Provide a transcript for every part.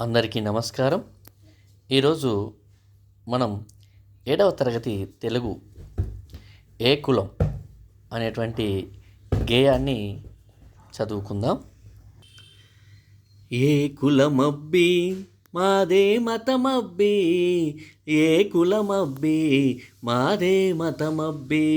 అందరికీ నమస్కారం. ఈరోజు మనం ఏడవ తరగతి తెలుగు ఏ కులం అనేటువంటి గేయాన్ని చదువుకుందాం. ఏ కులమబ్బి మాదే మతమబ్బి ఏ కులమబ్బి మాదే మతమబ్బి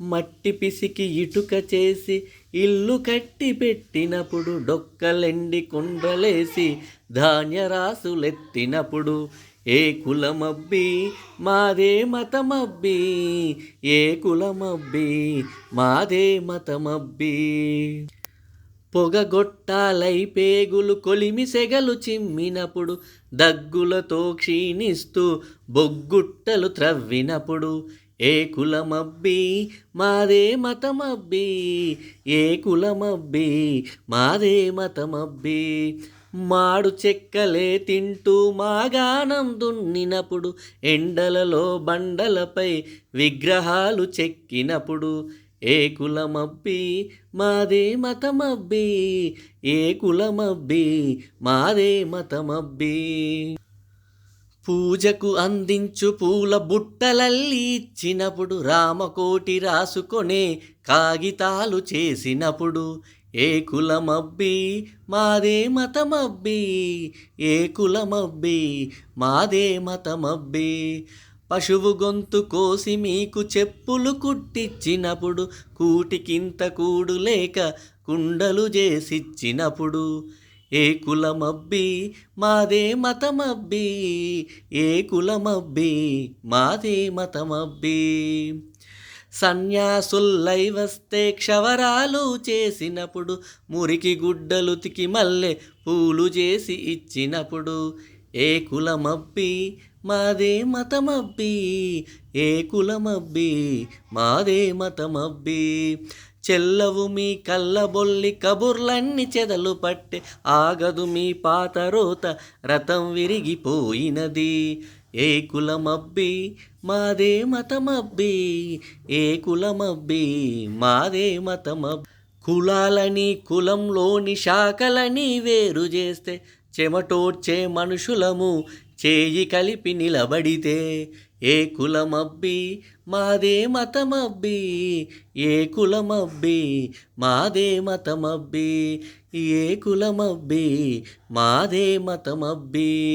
మట్టి పిసికి ఇటుక చేసి ఇల్లు కట్టి పెట్టినప్పుడు డొక్కలెండి కుండ్రలేసి ధాన్యరాసులెత్తినప్పుడు ఏ కులమబ్బి మాదే మతమబ్బి ఏ కులమబ్బి మాదే మతమబ్బి. పొగగొట్టాలై పేగులు కొలిమి సెగలు చిమ్మినప్పుడు దగ్గులతో క్షీణిస్తూ బొగ్గుట్టలు త్రవ్వినప్పుడు ఏ కులమబ్బి మాదే మతమబ్బి. ఏ కులమబ్బి మాదే మతమబ్బి. మాడు చెక్కలే తింటూ మాగానం దున్నినప్పుడు ఎండలలో బండలపై విగ్రహాలు చెక్కినప్పుడు ఏ కులమబ్బి మాదే మతమబ్బి. ఏ కులమబ్బి మాదే మతమబ్బి. పూజకు అందించు పూల బుట్టలల్లి ఇచ్చినప్పుడు రామకోటి రాసుకొనే కాగితాలు చేసినప్పుడు ఏ కులమబ్బి? మాదే మతమబ్బి. ఏ కులమబ్బి? మాదే మతమబ్బి. పశువు గొంతు కోసి మీకు చెప్పులు కుట్టిచ్చినప్పుడు కూటికింత కూడు లేక కుండలు చేసిచ్చినప్పుడు ఏ కులమబ్బి మాదే మతమబ్బి. ఏ కులమబ్బి మాదే మతమబ్బి. సన్యాసుల్లై వస్తే క్షవరాలు చేసినప్పుడు మురికి గుడ్డలు తికి మల్లె పూలు చేసి ఇచ్చినప్పుడు ఏ కులమబ్బి మాదే మతమబ్బి. ఏ కులమబ్బి మాదే మతమబ్బి. చెల్లవు మీ కళ్ళబొల్లి కబుర్లన్నీ చెదలు పట్టే ఆగదు మీ పాత రోత రథం విరిగిపోయినది. ఏ కులమబ్బి మాదే మతమబ్బి. ఏ కులమబ్బి మాదే మతమబ్బి. కులాలని కులంలోని శాఖలని వేరు చేస్తే చెమటోడ్చే మనుషులము చేయి కలిపి నిలబడితే ఏ కులమబ్బి? మాదే మతమబ్బి. ఏ కులమబ్బి? మాదే మతమబ్బి. ఏ కులమబ్బి? మాదే మతమబ్బి.